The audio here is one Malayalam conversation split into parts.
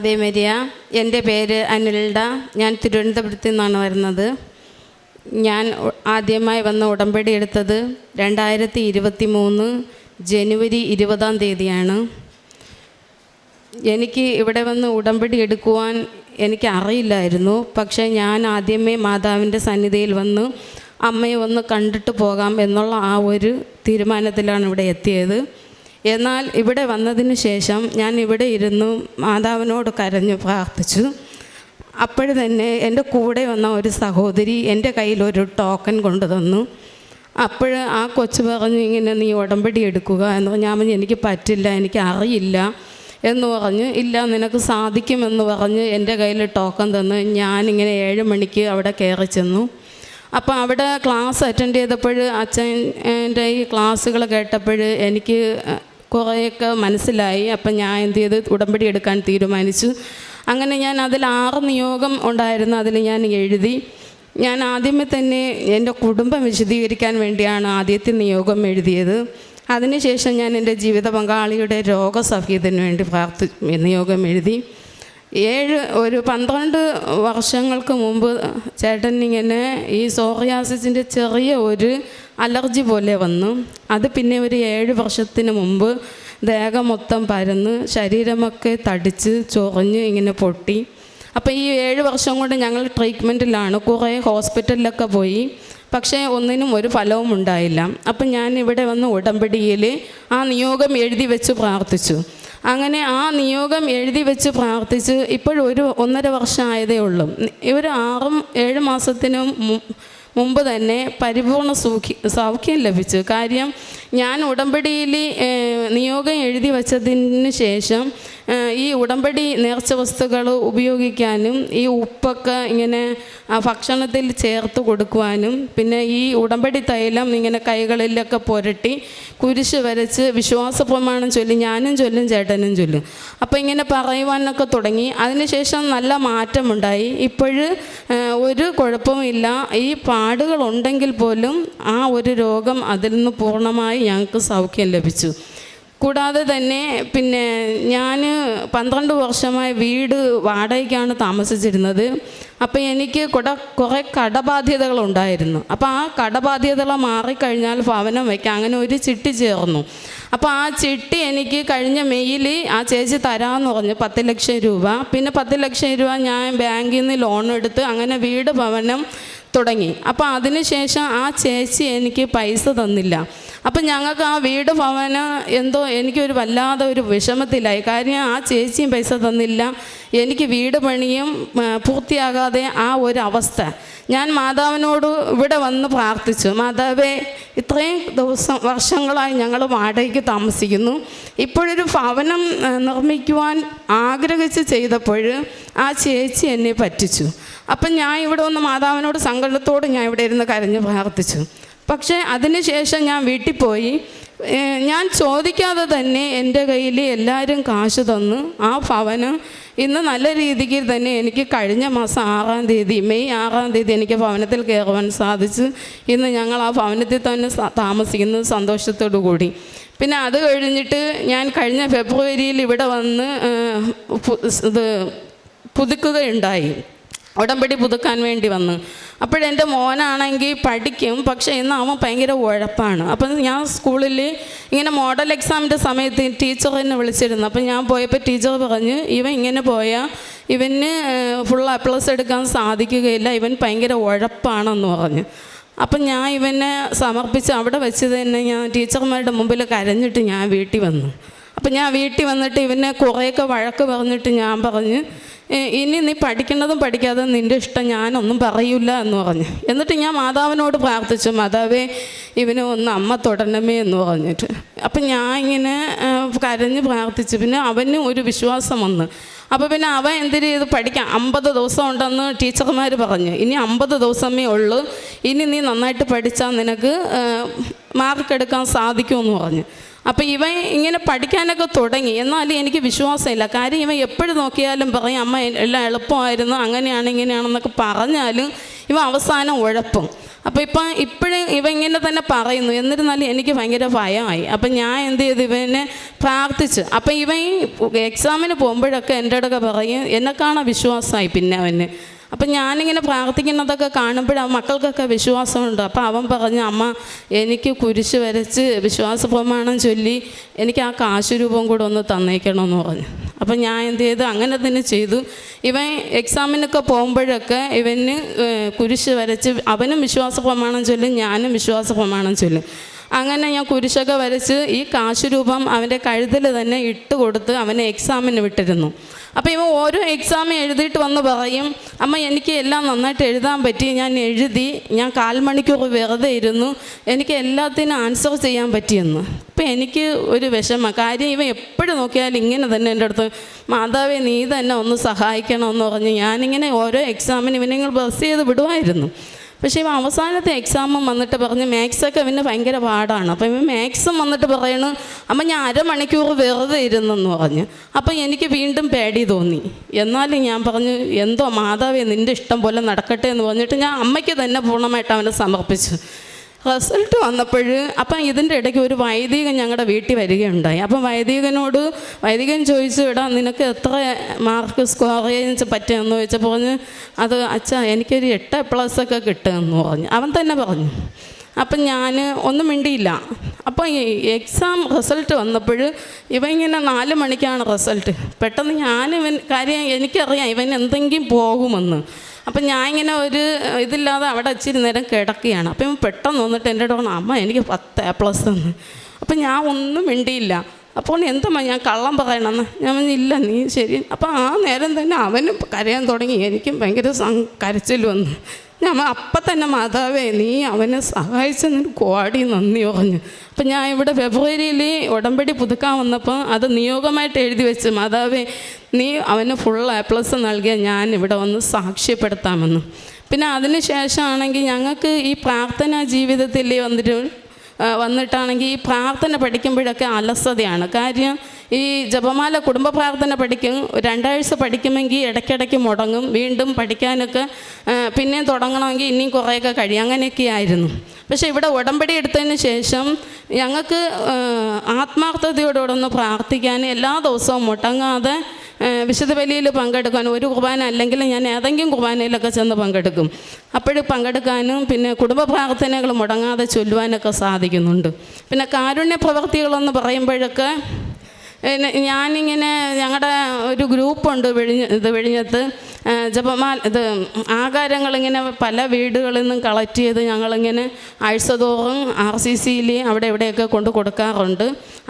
ആവേ മരിയ എന്റെ പേര് അനിൽഡ. ഞാൻ തിരുവനന്തപുരത്ത് നിന്നാണ് വരുന്നത്. ഞാൻ ആദ്യമായി വന്ന ഉടമ്പടി എടുത്തത് രണ്ടായിരത്തി ഇരുപത്തി മൂന്ന് ജനുവരി ഇരുപതാം തീയതിയാണ്. എനിക്ക് ഇവിടെ വന്ന് ഉടമ്പടി എടുക്കുവാൻ എനിക്ക് അറിയില്ലായിരുന്നു. പക്ഷേ ഞാൻ ആദ്യമേ മാതാവിന്റെ സന്നിധിയിൽ വന്ന് അമ്മയെ ഒന്ന് കണ്ടിട്ട് പോകാം എന്നുള്ള ആ ഒരു തീരുമാനത്തിലാണ് ഇവിടെ എത്തിയത്. എന്നാൽ ഇവിടെ വന്നതിന് ശേഷം ഞാൻ ഇവിടെ ഇരുന്നു മാതാവിനോട് കരഞ്ഞു പ്രാർത്ഥിച്ചു. അപ്പോഴ് തന്നെ എന്റെ കൂടെ വന്ന ഒരു സഹോദരി എന്റെ കയ്യിൽ ഒരു ടോക്കൺ കൊണ്ടുതന്നു. അപ്പോൾ ആ കൊച്ചു പറഞ്ഞു ഇങ്ങനെ നീ ഉടമ്പടി എടുക്കുക എന്ന് ഞാൻ പറഞ്ഞു എനിക്ക് പറ്റില്ല എനിക്ക് അറിയില്ല എന്ന് പറഞ്ഞ്. ഇല്ല നിനക്ക് സാധിക്കുമെന്ന് പറഞ്ഞ് എന്റെ കയ്യിൽ ടോക്കൺ തന്ന് ഞാനിങ്ങനെ ഏഴ് മണിക്ക് അവിടെ കയറി ചെന്നു. അപ്പോൾ അവിടെ ക്ലാസ് അറ്റൻഡ് ചെയ്തപ്പോൾ അച്ഛന്റെ ഈ ക്ലാസ്സുകൾ കേട്ടപ്പോൾ എനിക്ക് കുറേയൊക്കെ മനസ്സിലായി. അപ്പം ഞാൻ എന്ത് ചെയ്ത്? ഉടമ്പടി എടുക്കാൻ തീരുമാനിച്ചു. അങ്ങനെ ഞാൻ അതിൽ ആറ് നിയോഗം ഉണ്ടായിരുന്നു. അതിൽ ഞാൻ എഴുതി. ഞാൻ ആദ്യമേ തന്നെ എന്റെ കുടുംബം വിശദീകരിക്കാൻ വേണ്ടിയാണ് ആദ്യത്തെ നിയോഗം എഴുതിയത്. അതിനുശേഷം ഞാൻ എന്റെ ജീവിത പങ്കാളിയുടെ രോഗസൗഖ്യത്തിന് വേണ്ടി പ്രാർത്ഥി നിയോഗം എഴുതി. ഏഴ് ഒരു പന്ത്രണ്ട് വർഷങ്ങൾക്ക് മുമ്പ് ചേട്ടൻ ഇങ്ങനെ ഈ സോറിയാസിന്റെ ചെറിയ ഒരു അലർജി പോലെ വന്നു. അത് പിന്നെ ഒരു ഏഴ് വർഷത്തിന് മുമ്പ് ദേഹം മൊത്തം പരന്ന് ശരീരമൊക്കെ തടിച്ച് ചൊറിഞ്ഞ് ഇങ്ങനെ പൊട്ടി. അപ്പോൾ ഈ ഏഴ് വർഷം കൊണ്ട് ഞങ്ങൾ ട്രീറ്റ്മെന്റിലാണ് കുറേ ഹോസ്പിറ്റലിലൊക്കെ പോയി. പക്ഷേ ഒന്നിനും ഒരു ഫലവും ഉണ്ടായില്ല. അപ്പം ഞാൻ ഇവിടെ വന്ന് ഉടമ്പടിയിൽ ആ നിയോഗം എഴുതി വെച്ച് പ്രാർത്ഥിച്ചു. അങ്ങനെ ആ നിയോഗം എഴുതി വെച്ച് പ്രാർത്ഥിച്ച് ഇപ്പോഴൊരു ഒന്നര വർഷം ആയതേ ഉള്ളൂ. ഒരു ആറും ഏഴ് മാസത്തിനും മുമ്പ് തന്നെ പരിപൂർണ സൗഖ്യ സൗഖ്യം ലഭിച്ചു. കാര്യം ഞാൻ ഉടമ്പടിയിൽ നിയോഗം എഴുതി വച്ചതിന് ശേഷം ഈ ഉടമ്പടി നേർച്ച വസ്തുക്കൾ ഉപയോഗിക്കാനും ഈ ഉപ്പൊക്കെ ഇങ്ങനെ ഭക്ഷണത്തിൽ ചേർത്ത് കൊടുക്കുവാനും പിന്നെ ഈ ഉടമ്പടി തൈലം ഇങ്ങനെ കൈകളിലൊക്കെ പുരട്ടി കുരിശ് വരച്ച് വിശ്വാസ പ്രമാണം ചൊല്ലി ഞാനും ചൊല്ലും ചേട്ടനും ചൊല്ലും. അപ്പോൾ ഇങ്ങനെ പറയുവാനൊക്കെ തുടങ്ങി. അതിനുശേഷം നല്ല മാറ്റമുണ്ടായി. ഇപ്പോഴ് ഒരു കുഴപ്പമില്ല. ഈ പാടുകളുണ്ടെങ്കിൽ പോലും ആ ഒരു രോഗം അതിൽ നിന്ന് പൂർണമായി ഞങ്ങൾക്ക് സൗഖ്യം ലഭിച്ചു. കൂടാതെ തന്നെ പിന്നെ ഞാൻ പന്ത്രണ്ട് വർഷമായി വീട് വാടകയ്ക്കാണ് താമസിച്ചിരുന്നത്. അപ്പോൾ എനിക്ക് കുട കുറേ കടബാധ്യതകളുണ്ടായിരുന്നു അപ്പോൾ ആ കടബാധ്യതകൾ മാറിക്കഴിഞ്ഞാൽ ഭവനം വയ്ക്കാം അങ്ങനെ ഒരു ചിട്ടി ചേർന്നു. അപ്പോൾ ആ ചിട്ടി എനിക്ക് കഴിഞ്ഞ മെയ്യിൽ ആ ചേച്ചി തരാമെന്ന് പറഞ്ഞു പത്ത് ലക്ഷം രൂപ. പിന്നെ പത്ത് ലക്ഷം രൂപ ഞാൻ ബാങ്കിൽ നിന്ന് ലോൺ എടുത്ത് അങ്ങനെ വീട് ഭവനം തുടങ്ങി. അപ്പോൾ അതിനുശേഷം ആ ചേച്ചി എനിക്ക് പൈസ തന്നില്ല. അപ്പം ഞങ്ങൾക്ക് ആ വീട് ഭവന എന്തോ എനിക്കൊരു വല്ലാതെ ഒരു വിഷമത്തിലായി. കാര്യം ആ ചേച്ചിയും പൈസ തന്നില്ല. എനിക്ക് വീട് പണിയും പൂർത്തിയാകാതെ ആ ഒരു അവസ്ഥ. ഞാൻ മാതാവിനോട് ഇവിടെ വന്ന് പ്രാർത്ഥിച്ചു. മാതാവേ ഇത്രയും ദിവസം വർഷങ്ങളായി ഞങ്ങൾ വാടകയ്ക്ക് താമസിക്കുന്നു. ഇപ്പോഴൊരു ഭവനം നിർമ്മിക്കുവാൻ ആഗ്രഹിച്ച് ചെയ്തപ്പോൾ ആ ചേച്ചി എന്നെ പറ്റിച്ചു. അപ്പം ഞാൻ ഇവിടെ വന്ന് മാതാവിനോട് സങ്കടത്തോട് ഞാൻ ഇവിടെ ഇരുന്ന് കരഞ്ഞ് പ്രാർത്ഥിച്ചു. പക്ഷേ അതിനുശേഷം ഞാൻ വീട്ടിൽ പോയി. ഞാൻ ചോദിക്കാതെ തന്നെ എന്റെ കയ്യിൽ എല്ലാവരും കാശ് തന്നു. ആ ഭവനം ഇന്ന് നല്ല രീതിക്ക് തന്നെ എനിക്ക് കഴിഞ്ഞ മാസം ആറാം തീയതി മെയ് ആറാം തീയതി എനിക്ക് ഭവനത്തിൽ കയറുവാൻ സാധിച്ചു. ഇന്ന് ഞങ്ങൾ ആ ഭവനത്തിൽ തന്നെ താമസിക്കുന്നത് സന്തോഷത്തോടു കൂടി. പിന്നെ അത് കഴിഞ്ഞിട്ട് ഞാൻ കഴിഞ്ഞ ഫെബ്രുവരിയിൽ ഇവിടെ വന്ന് ഇത് പുതുക്കുകയുണ്ടായി. ഉടമ്പടി പുതുക്കാൻ വേണ്ടി വന്നു. അപ്പോഴെന്റെ മോനാണെങ്കിൽ പഠിക്കും പക്ഷേ ഇന്ന് അവൻ ഭയങ്കര ഉഴപ്പാണ്. അപ്പം ഞാൻ സ്കൂളിൽ ഇങ്ങനെ മോഡൽ എക്സാമിന്റെ സമയത്ത് ടീച്ചർ എന്നെ വിളിച്ചിരുന്നു. അപ്പം ഞാൻ പോയപ്പോൾ ടീച്ചർ പറഞ്ഞ് ഇവൻ ഇങ്ങനെ പോയാൽ ഇവന് ഫുൾ എ പ്ലസ് എടുക്കാൻ സാധിക്കുകയില്ല ഇവൻ ഭയങ്കര ഉഴപ്പാണെന്ന് പറഞ്ഞു. അപ്പം ഞാൻ ഇവനെ സമർപ്പിച്ച് അവിടെ വെച്ച് തന്നെ ഞാൻ ടീച്ചർമാരുടെ മുമ്പിൽ കരഞ്ഞിട്ട് ഞാൻ വീട്ടിൽ വന്നു. അപ്പം ഞാൻ വീട്ടിൽ വന്നിട്ട് ഇവനെ കുറേയൊക്കെ വഴക്ക് പറഞ്ഞിട്ട് ഞാൻ പറഞ്ഞ് ഇനി നീ പഠിക്കുന്നതും പഠിക്കാതെ നിന്റെ ഇഷ്ടം ഞാനൊന്നും പറയില്ല എന്ന് പറഞ്ഞു. എന്നിട്ട് ഞാൻ മാതാവിനോട് പ്രാർത്ഥിച്ചു മാതാവേ ഇവനെ ഒന്ന് അമ്മ തുടരണമേ എന്ന് പറഞ്ഞിട്ട്. അപ്പം ഞാൻ ഇങ്ങനെ കരഞ്ഞ് പ്രാർത്ഥിച്ചു. പിന്നെ അവന് ഒരു വിശ്വാസം വന്ന്. അപ്പോൾ പിന്നെ അവൻ എന്തിനു ചെയ്ത് പഠിക്കാം അമ്പത് ദിവസം ഉണ്ടെന്ന് ടീച്ചർമാർ പറഞ്ഞു. ഇനി അമ്പത് ദിവസമേ ഉള്ളൂ. ഇനി നീ നന്നായിട്ട് പഠിച്ചാൽ നിനക്ക് മാർക്ക് എടുക്കാൻ സാധിക്കുമെന്ന് പറഞ്ഞു. അപ്പോൾ ഇവൻ ഇങ്ങനെ പഠിക്കാനൊക്കെ തുടങ്ങി. എന്നാലും എനിക്ക് വിശ്വാസമില്ല. കാര്യം ഇവ എപ്പോഴും നോക്കിയാലും പറയും അമ്മ എല്ലാം എളുപ്പമായിരുന്നു അങ്ങനെയാണ് ഇങ്ങനെയാണെന്നൊക്കെ പറഞ്ഞാലും ഇവ അവസാനം ഉഴപ്പും. അപ്പോൾ ഇപ്പം ഇപ്പോഴും ഇവ ഇങ്ങനെ തന്നെ പറയുന്നു. എന്നിരുന്നാലും എനിക്ക് ഭയങ്കര ഭയമായി. അപ്പം ഞാൻ എന്ത് ചെയ്തു? ഇവനെ പ്രാർത്ഥിച്ച്. അപ്പം ഇവ എക്സാമിന് പോകുമ്പോഴൊക്കെ എന്റെ അടുക്ക പറയും എന്നെ കാണാൻ വിശ്വാസമായി പിന്നെ അവന്? അപ്പം ഞാനിങ്ങനെ പ്രാർത്ഥിക്കുന്നതൊക്കെ കാണുമ്പോൾ ആ മക്കൾക്കൊക്കെ വിശ്വാസമുണ്ട്. അപ്പോൾ അവൻ പറഞ്ഞു അമ്മ എനിക്ക് കുരിശ് വരച്ച് വിശ്വാസ പ്രമാണം ചൊല്ലി എനിക്ക് ആ കാശുരൂപം കൂടെ ഒന്ന് തന്നേക്കണമെന്ന് പറഞ്ഞു. അപ്പം ഞാൻ എന്ത് ചെയ്തു? അങ്ങനെ തന്നെ ചെയ്തു. ഇവൻ എക്സാമിനൊക്കെ പോകുമ്പോഴൊക്കെ ഇവന് കുരിശ് വരച്ച് അവനും വിശ്വാസ പ്രമാണം ചൊല്ലും ഞാനും വിശ്വാസ പ്രമാണം ചൊല്ലും. അങ്ങനെ ഞാൻ കുരിശൊക്കെ വരച്ച് ഈ കാശുരൂപം അവന്റെ കഴുതിൽ തന്നെ ഇട്ട് കൊടുത്ത് അവനെ എക്സാമിന് വിട്ടിരുന്നു. അപ്പോൾ ഇവ ഓരോ എക്സാം എഴുതിയിട്ട് വന്ന് പറയും അമ്മ എനിക്ക് എല്ലാം നന്നായിട്ട് എഴുതാൻ പറ്റി. ഞാൻ എഴുതി ഞാൻ കാൽമണിക്കൂർ വെറുതെ ഇരുന്നു. എനിക്ക് എല്ലാത്തിനും ആൻസർ ചെയ്യാൻ പറ്റിയെന്ന്. അപ്പം എനിക്ക് ഒരു വിഷമ. കാര്യം ഇവ എപ്പോഴും നോക്കിയാൽ ഇങ്ങനെ തന്നെ എന്റെ അടുത്ത് മാതാവേ നീ തന്നെ ഒന്ന് സഹായിക്കണമെന്ന് പറഞ്ഞ് ഞാനിങ്ങനെ ഓരോ എക്സാമിന് ഇവനെ ബസ് ചെയ്ത് വിടുമായിരുന്നു പക്ഷേ ഇവ അവസാനത്തെ എക്സാമും വന്നിട്ട് പറഞ്ഞ് മാത്സൊക്കെ ഇവന് ഭയങ്കര പാടാണ്. അപ്പം ഇവൻ മാത്സും വന്നിട്ട് പറയണു അപ്പം ഞാൻ അരമണിക്കൂർ വെറുതെ ഇരുന്നെന്ന് പറഞ്ഞ്. അപ്പം എനിക്ക് വീണ്ടും പേടി തോന്നി. എന്നാലും ഞാൻ പറഞ്ഞു എന്തോ മാതാവേ നിന്റെ ഇഷ്ടം പോലെ നടക്കട്ടെ എന്ന് പറഞ്ഞിട്ട് ഞാൻ അമ്മയ്ക്ക് തന്നെ പൂർണമായിട്ട് അവനെ സമർപ്പിച്ചു. റിസൾട്ട് വന്നപ്പോൾ അപ്പം ഇതിന്റെ ഇടയ്ക്ക് ഒരു വൈദികൻ ഞങ്ങളുടെ വീട്ടിൽ വരികയുണ്ടായി. അപ്പം വൈദികനോട് വൈദികൻ ചോദിച്ചു ഇടാ നിനക്ക് എത്ര മാർക്ക് സ്കോർ ചെയ്യാൻ പറ്റുമെന്ന് ചോദിച്ചപ്പോൾ പറഞ്ഞ് അത് അച്ഛാ എനിക്കൊരു എട്ട് പ്ലസ് ഒക്കെ കിട്ടുമെന്ന് പറഞ്ഞു. അവൻ തന്നെ പറഞ്ഞു. അപ്പം ഞാൻ ഒന്നും മിണ്ടിയില്ല. അപ്പോൾ ഈ എക്സാം റിസൾട്ട് വന്നപ്പോൾ ഇവൻ ഇങ്ങനെ നാല് മണിക്കാണ് റിസൾട്ട്. പെട്ടെന്ന് ഞാൻ ഇവൻ കാര്യം എനിക്കറിയാം ഇവൻ എന്തെങ്കിലും പോകുമെന്ന്. അപ്പം ഞാൻ ഇങ്ങനെ ഒരു ഇതില്ലാതെ അവിടെ ഇച്ചിരി നേരം കിടക്കുകയാണ്. അപ്പം പെട്ടെന്ന് വന്നിട്ട് എന്റെ അടുത്ത് അമ്മ എനിക്ക് പത്ത് എ പ്ലസ് എന്ന് അപ്പം ഞാൻ ഒന്നും മിണ്ടിയില്ല. അപ്പോൾ എന്തമ്മ ഞാൻ കള്ളം പറയണമെന്ന്. ഞാൻ ഇല്ല നീ ശരി. അപ്പം ആ നേരം തന്നെ അവനും കരയാൻ തുടങ്ങി. എനിക്കും ഭയങ്കര കരച്ചിൽ വന്നു. ഞാൻ അപ്പം തന്നെ മാതാവേ നീ അവനെ സഹായിച്ചതിന് കോടി നന്ദി പറഞ്ഞു. അപ്പം ഞാൻ ഇവിടെ ഫെബ്രുവരിയിൽ ഉടമ്പടി പുതുക്കാൻ വന്നപ്പോൾ അത് നിയോഗമായിട്ട് എഴുതി വെച്ച് മാതാവേ നീ അവന് ഫുൾ എ പ്ലസ് നൽകിയ ഞാൻ ഇവിടെ വന്ന് സാക്ഷ്യപ്പെടുത്താമെന്ന്. പിന്നെ അതിന് ശേഷമാണെങ്കിൽ ഞങ്ങൾക്ക് ഈ പ്രാർത്ഥനാ ജീവിതത്തിൽ വന്നിട്ട് വന്നിട്ടാണെങ്കിൽ ഈ പ്രാർത്ഥന പഠിക്കുമ്പോഴൊക്കെ അലസതയാണ്. കാര്യം ഈ ജപമാല കുടുംബ പ്രാർത്ഥന പഠിക്കും രണ്ടാഴ്ച പഠിക്കുമെങ്കിൽ ഇടയ്ക്കിടയ്ക്ക് മുടങ്ങും വീണ്ടും പഠിക്കാനൊക്കെ പിന്നെയും തുടങ്ങണമെങ്കിൽ ഇനിയും കുറേയൊക്കെ കഴിയും. അങ്ങനെയൊക്കെ ആയിരുന്നു. പക്ഷേ ഇവിടെ ഉടമ്പടി എടുത്തതിന് ശേഷം ഞങ്ങൾക്ക് ആത്മാർത്ഥതയോടൊന്ന് പ്രാർത്ഥിക്കാൻ എല്ലാ ദിവസവും മുടങ്ങാതെ വിശുദ്ധ ബലിയിൽ പങ്കെടുക്കാൻ ഒരു കുർബാന അല്ലെങ്കിൽ ഞാൻ ഏതെങ്കിലും കുർബാനയിലൊക്കെ ചെന്ന് പങ്കെടുക്കും. അപ്പോഴും പങ്കെടുക്കാനും പിന്നെ കുടുംബ പ്രാർത്ഥനകൾ മുടങ്ങാതെ ചൊല്ലുവാനൊക്കെ സാധിക്കുന്നുണ്ട്. പിന്നെ കാരുണ്യ പ്രവർത്തികളെന്ന് പറയുമ്പോഴൊക്കെ ഞാനിങ്ങനെ ഞങ്ങളുടെ ഒരു ഗ്രൂപ്പുണ്ട് വെഴിഞ്ഞ ഇത് വെഴിഞ്ഞത്ത്. ജപമാൽ ഇത് ആകാരങ്ങളിങ്ങനെ പല വീടുകളിൽ നിന്നും കളക്ട് ചെയ്ത് ഞങ്ങളിങ്ങനെ ആഴ്ചതോറും ആർ സി സിയിൽ അവിടെ എവിടെയൊക്കെ കൊണ്ട് കൊടുക്കാറുണ്ട്.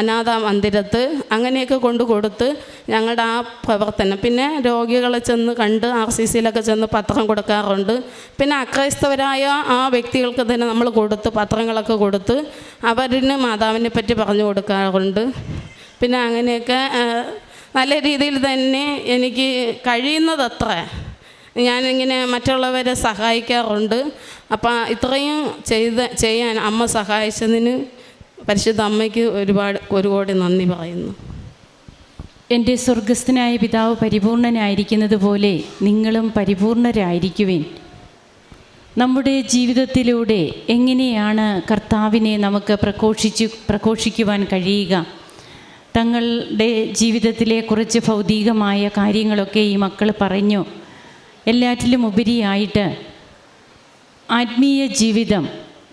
അനാഥ മന്ദിരത്ത് അങ്ങനെയൊക്കെ കൊണ്ട് കൊടുത്ത് ഞങ്ങളുടെ ആ പ്രവർത്തനം. പിന്നെ രോഗികളെ ചെന്ന് കണ്ട് ആർ സി സിയിലൊക്കെ ചെന്ന് പത്രം കൊടുക്കാറുണ്ട്. പിന്നെ അക്രൈസ്തവരായ ആ വ്യക്തികൾക്ക് തന്നെ നമ്മൾ കൊടുത്ത് പത്രങ്ങളൊക്കെ കൊടുത്ത് അവരിന് മാതാവിനെ പറ്റി പറഞ്ഞു കൊടുക്കാറുണ്ട്. പിന്നെ അങ്ങനെയൊക്കെ നല്ല രീതിയിൽ തന്നെ എനിക്ക് കഴിയുന്നതത്ര ഞാനിങ്ങനെ മറ്റുള്ളവരെ സഹായിക്കാറുണ്ട്. അപ്പം ഇത്രയും ചെയ്ത് ചെയ്യാൻ അമ്മ സഹായിച്ചതിന് പരിശുദ്ധ അമ്മയ്ക്ക് ഒരുപാട് ഒരു കോടി നന്ദി പറയുന്നു. എന്റെ സ്വർഗസ്ഥനായ പിതാവ് പരിപൂർണനായിരിക്കുന്നത് പോലെ നിങ്ങളും പരിപൂർണരായിരിക്കുവിൻ. നമ്മുടെ ജീവിതത്തിലൂടെ എങ്ങനെയാണ് കർത്താവിനെ നമുക്ക് പ്രഘോഷിച്ചു പ്രഘോഷിക്കുവാൻ കഴിയുക? തങ്ങളുടെ ജീവിതത്തിലെ കുറച്ച് ഭൗതികമായ കാര്യങ്ങളൊക്കെ ഈ മക്കൾ പറഞ്ഞു. എല്ലാറ്റിലും ഉപരിയായിട്ട് ആത്മീയ ജീവിതം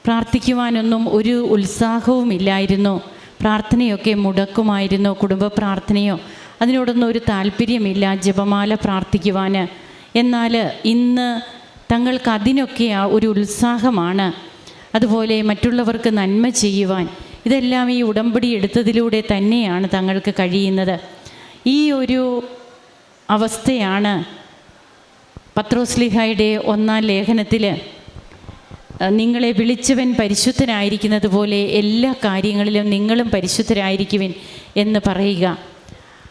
പ്രാർത്ഥിക്കുവാനൊന്നും ഒരു ഉത്സാഹവുമില്ലായിരുന്നു. പ്രാർത്ഥനയൊക്കെ മുടക്കുമായിരുന്നു കുടുംബ പ്രാർത്ഥനയോ അതിനോടൊന്നും ഒരു താല്പര്യമില്ല ജപമാല പ്രാർത്ഥിക്കുവാൻ എന്നാൽ ഇന്ന് തങ്ങൾക്ക് അതിനൊക്കെ ഒരു ഉത്സാഹമാണ്. അതുപോലെ മറ്റുള്ളവർക്ക് നന്മ ചെയ്യുവാൻ ഇതെല്ലാം ഈ ഉടമ്പടി എടുത്തതിലൂടെ തന്നെയാണ് തങ്ങൾക്ക് കഴിയുന്നത്. ഈ ഒരു അവസ്ഥയാണ് പത്രോസ്ലിഹായുടെ ഒന്നാം ലേഖനത്തിൽ നിങ്ങളെ വിളിച്ചവൻ പരിശുദ്ധനായിരിക്കുന്നത് പോലെ എല്ലാ കാര്യങ്ങളിലും നിങ്ങളും പരിശുദ്ധരായിരിക്കുവിൻ എന്ന് പറയുക.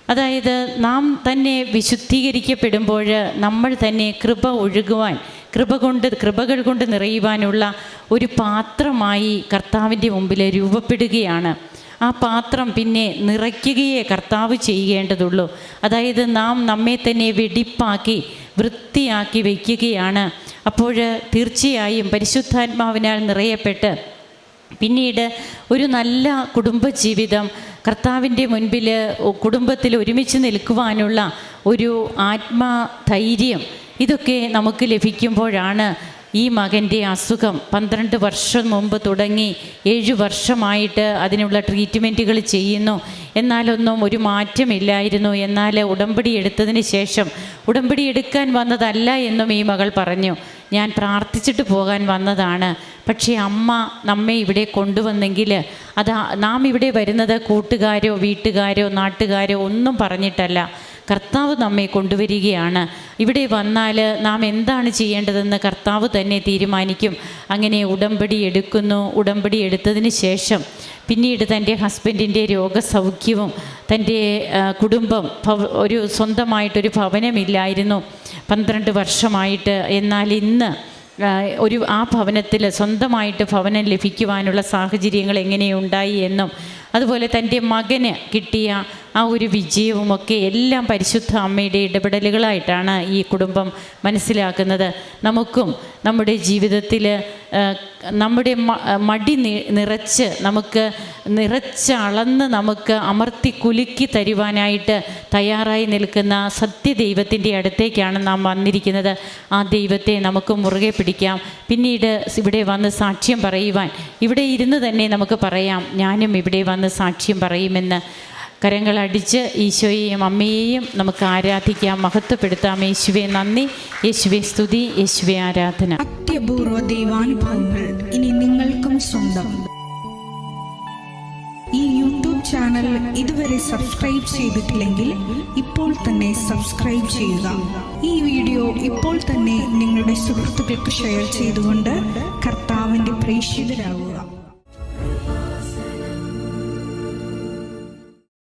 അതായത് നാം തന്നെ വിശുദ്ധീകരിക്കപ്പെടുമ്പോൾ നമ്മൾ തന്നെ കൃപ ഒഴുകുവാൻ കൃപ കൊണ്ട് കൃപകൾ കൊണ്ട് നിറയുവാനുള്ള ഒരു പാത്രമായി കർത്താവിന്റെ മുമ്പിൽ രൂപപ്പെടുകയാണ്. ആ പാത്രം പിന്നെ നിറയ്ക്കുകയേ കർത്താവ് ചെയ്യേണ്ടതുള്ളൂ. അതായത് നാം നമ്മെ തന്നെ വെടിപ്പാക്കി വൃത്തിയാക്കി വയ്ക്കുകയാണ്. അപ്പോൾ തീർച്ചയായും പരിശുദ്ധാത്മാവിനാൽ നിറയപ്പെട്ട് പിന്നീട് ഒരു നല്ല കുടുംബജീവിതം കർത്താവിന്റെ മുൻപിൽ കുടുംബത്തിൽ ഒരുമിച്ച് നിൽക്കുവാനുള്ള ഒരു ആത്മധൈര്യം ഇതൊക്കെ നമുക്ക് ലഭിക്കുമ്പോഴാണ് ഈ മകന്റെ അസുഖം. പന്ത്രണ്ട് വർഷം മുമ്പ് തുടങ്ങി ഏഴ് വർഷമായിട്ട് അതിനുള്ള ട്രീറ്റ്മെന്റുകൾ ചെയ്യുന്നു. എന്നാലൊന്നും ഒരു മാറ്റമില്ലായിരുന്നു. എന്നാൽ ഉടമ്പടി എടുത്തതിന് ശേഷം ഉടമ്പടി എടുക്കാൻ വന്നതല്ല എന്നും ഈ മകൾ പറഞ്ഞു. ഞാൻ പ്രാർത്ഥിച്ചിട്ട് പോകാൻ വന്നതാണ്. പക്ഷേ അമ്മ നമ്മെ ഇവിടെ കൊണ്ടുവന്നെങ്കിൽ അത് നാം ഇവിടെ വരുന്നത് കൂട്ടുകാരോ വീട്ടുകാരോ നാട്ടുകാരോ ഒന്നും പറഞ്ഞിട്ടല്ല. കർത്താവ് നമ്മെ കൊണ്ടുവരികയാണ്. ഇവിടെ വന്നാൽ നാം എന്താണ് ചെയ്യേണ്ടതെന്ന് കർത്താവ് തന്നെ തീരുമാനിക്കും. അങ്ങനെ ഉടമ്പടി എടുക്കുന്നു. ഉടമ്പടി എടുത്തതിന് ശേഷം പിന്നീട് തന്റെ ഹസ്ബൻഡിന്റെ രോഗസൗഖ്യവും തന്റെ കുടുംബം ഒരു സ്വന്തമായിട്ടൊരു ഭവനമില്ലായിരുന്നു. പന്ത്രണ്ട് വർഷമായിട്ട് എന്നാൽ ഇന്ന് ഒരു ആ ഭവനത്തിൽ സ്വന്തമായിട്ട് ഭവനം ലഭിക്കുവാനുള്ള സാഹചര്യങ്ങൾ എങ്ങനെയുണ്ടായി എന്നും അതുപോലെ തന്റെ മകന് കിട്ടിയ ആ ഒരു വിജയവും ഒക്കെ എല്ലാം പരിശുദ്ധ അമ്മയുടെ ഇടപെടലുകളായിട്ടാണ് ഈ കുടുംബം മനസ്സിലാക്കുന്നത്. നമുക്കും നമ്മുടെ ജീവിതത്തിൽ നമ്മുടെ മടി നിറച്ച് നമുക്ക് നിറച്ച് അളന്ന് നമുക്ക് അമർത്തി കുലുക്കി തരുവാനായിട്ട് തയ്യാറായി നിൽക്കുന്ന സത്യദൈവത്തിന്റെ അടുത്തേക്കാണ് നാം വന്നിരിക്കുന്നത്. ആ ദൈവത്തെ നമുക്ക് മുറുകെ പിടിക്കാം. പിന്നീട് ഇവിടെ വന്ന് സാക്ഷ്യം പറയുവാൻ. ഇവിടെ ഇരുന്ന് തന്നെ നമുക്ക് പറയാം ഞാനും ഇവിടെ വന്ന് സാക്ഷ്യം പറയുമെന്ന്. കരങ്ങളടിച്ച് ഈശോയെയും അമ്മയെയും നമുക്ക് ആരാധിക്കാം മഹത്വപ്പെടുത്താം. യേശുവെ നന്ദി. യേശുവെ സ്തുതി. യേശുവെ ആരാധന. അത്യപൂർവ ദൈവാനുഭവങ്ങൾ ഇനി നിങ്ങൾക്കും സ്വന്തം. ഈ യൂട്യൂബ് ചാനൽ ഇതുവരെ സബ്സ്ക്രൈബ് ചെയ്തിട്ടില്ലെങ്കിൽ ഇപ്പോൾ തന്നെ സബ്സ്ക്രൈബ് ചെയ്യുക. ഈ വീഡിയോ ഇപ്പോൾ തന്നെ നിങ്ങളുടെ സുഹൃത്തുക്കൾക്ക് ഷെയർ ചെയ്തുകൊണ്ട് കർത്താവിന്റെ പ്രേക്ഷിതരാകുക